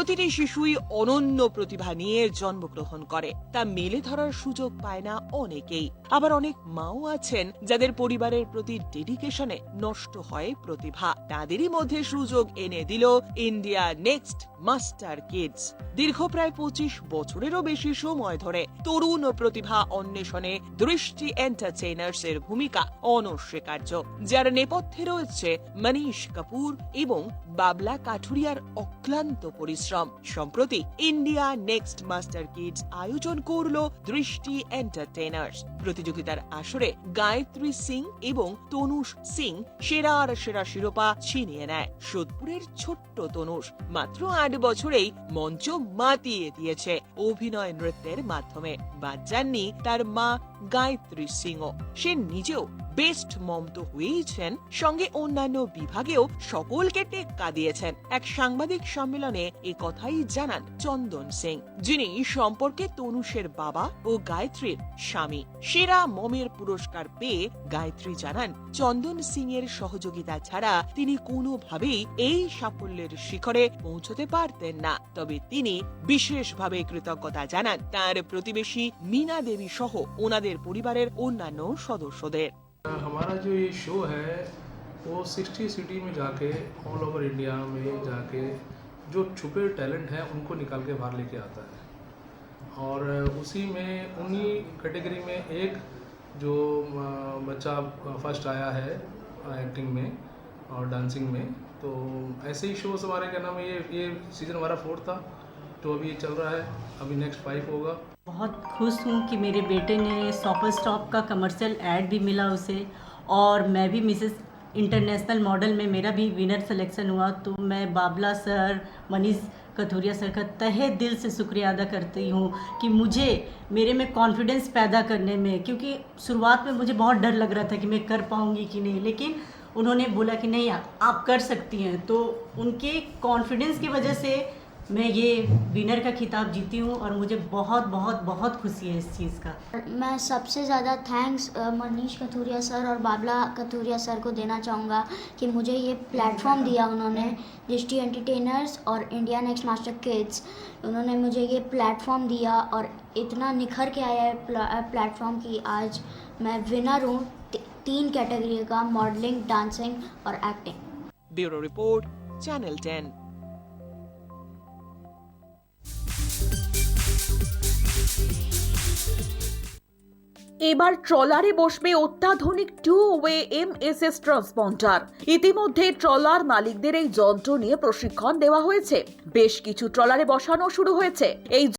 প্রতিটি শিশুই অনন্য প্রতিভা নিয়ে জন্মগ্রহণ করে। তা মেলে ধরার সুযোগ পায় না অনেকেই। আবার অনেক মাও আছেন যাদের পরিবারের প্রতি ডেডিকেশনে নষ্ট হয় প্রতিভা। তাদেরই মধ্যে সুযোগ এনে দিল ইন্ডিয়া নেক্সট মাস্টার কিডস দীর্ঘ প্রায় পঁচিশ বছরেরও বেশি সময় ধরে তরুণ ও প্রতিভা অন্বেষণে দৃষ্টি এন্টারটেইনার্স এর ভূমিকা অনস্বীকার্য। যার নেপথ্যে রয়েছে মনীষ কাপুর এবং বাবলা কাঠুরিয়ার অক্লান্ত পরিশ্রম। সম্প্রতি ইন্ডিয়া নেক্সট মাস্টার কিডস আয়োজন করল দৃষ্টি এন্টারটেইনার্স। প্রতিযোগিতার আসরে গায়ত্রী সিং এবং তনুষ সিং সেরা আর সেরা শিরোপা ছিনিয়ে নেয়। সোদপুরের ছোট্ট তনুষ মাত্র আট বছরেই মঞ্চ মাতিয়ে দিয়েছে অভিনয় নৃত্যের মাধ্যমে। বাদ যাননি তার মা গায়ত্রী সিংও। সে নিজেও বেস্ট মম তো হয়েইছেন, সঙ্গে অন্যান্য বিভাগেও সকলকে টেক্কা দিয়েছেন। এক সাংবাদিক সম্মেলনে এ কথাই জানান চন্দন সিং, যিনি সম্পর্কে তনুষের বাবা ও গায়ত্রীর স্বামী। সেরা মমের পুরস্কার পেয়ে গায়ত্রী জানান, চন্দন সিং এর সহযোগিতা ছাড়া তিনি কোনোভাবেই এই সাফল্যের শিখরে পৌঁছতে পারতেন না। তবে তিনি বিশেষভাবে কৃতজ্ঞতা জানান তার প্রতিবেশী মীনা দেবী সহ ওনাদের পরিবারের অন্যান্য সদস্যদের। हमारा जो ये शो है, वो 60 सिटी में जाके ऑल ओवर इंडिया में जाके, जो छुपे टैलेंट हैं, उनको निकाल के बाहर लेके आता है। और उसी में, उन्हीं कैटेगरी में एक जो बच्चा फ़र्स्ट आया है एक्टिंग में, और डांसिंग में तो ऐसे ही शोज़ हमारे, क्या नाम है, ये ये सीज़न हमारा फोर्थ था। तो अभी ये चल रहा है, अभी नेक्स्ट फाइव होगा। बहुत खुश हूँ कि मेरे बेटे ने सॉपर स्टॉप का कमर्शियल ऐड भी मिला उसे और मैं भी मिसेस इंटरनेशनल मॉडल में मेरा भी विनर सिलेक्शन हुआ। तो मैं बाबला सर, मनीष कथुरिया सर का तहे दिल से शुक्रिया अदा करती हूँ कि मुझे, मेरे में कॉन्फिडेंस पैदा करने में, क्योंकि शुरुआत में मुझे बहुत डर लग रहा था कि मैं कर पाऊँगी कि नहीं, लेकिन उन्होंने बोला कि नहीं, आप कर सकती हैं। तो उनके कॉन्फिडेंस की वजह से मैं ये विनर का खिताब जीती हूँ और मुझे बहुत बहुत बहुत खुशी है इस चीज़ का। मैं सबसे ज़्यादा थैंक्स मनीष कथूरिया सर और बाबला कथूरिया सर को देना चाहूँगा कि मुझे ये प्लेटफॉर्म दिया उन्होंने दृष्टि एंटरटेनर्स और इंडिया नेक्स्ट मास्टर किड्स उन्होंने मुझे ये प्लेटफॉर्म दिया और इतना निखर के आया है प्लेटफॉर्म की। आज मैं विनर हूँ तीन कैटेगरी का मॉडलिंग डांसिंग और acting bureau report channel ten. এবার ট্রলারে বসবে অত্যাধুনিক two way M S S transponder ইতিমধ্যে ট্রলার মালিকদের এই যন্ত্র নিয়ে প্রশিক্ষণ দেওয়া হয়েছে। বেশ কিছু ট্রলারে বসানো শুরু হয়েছে। এই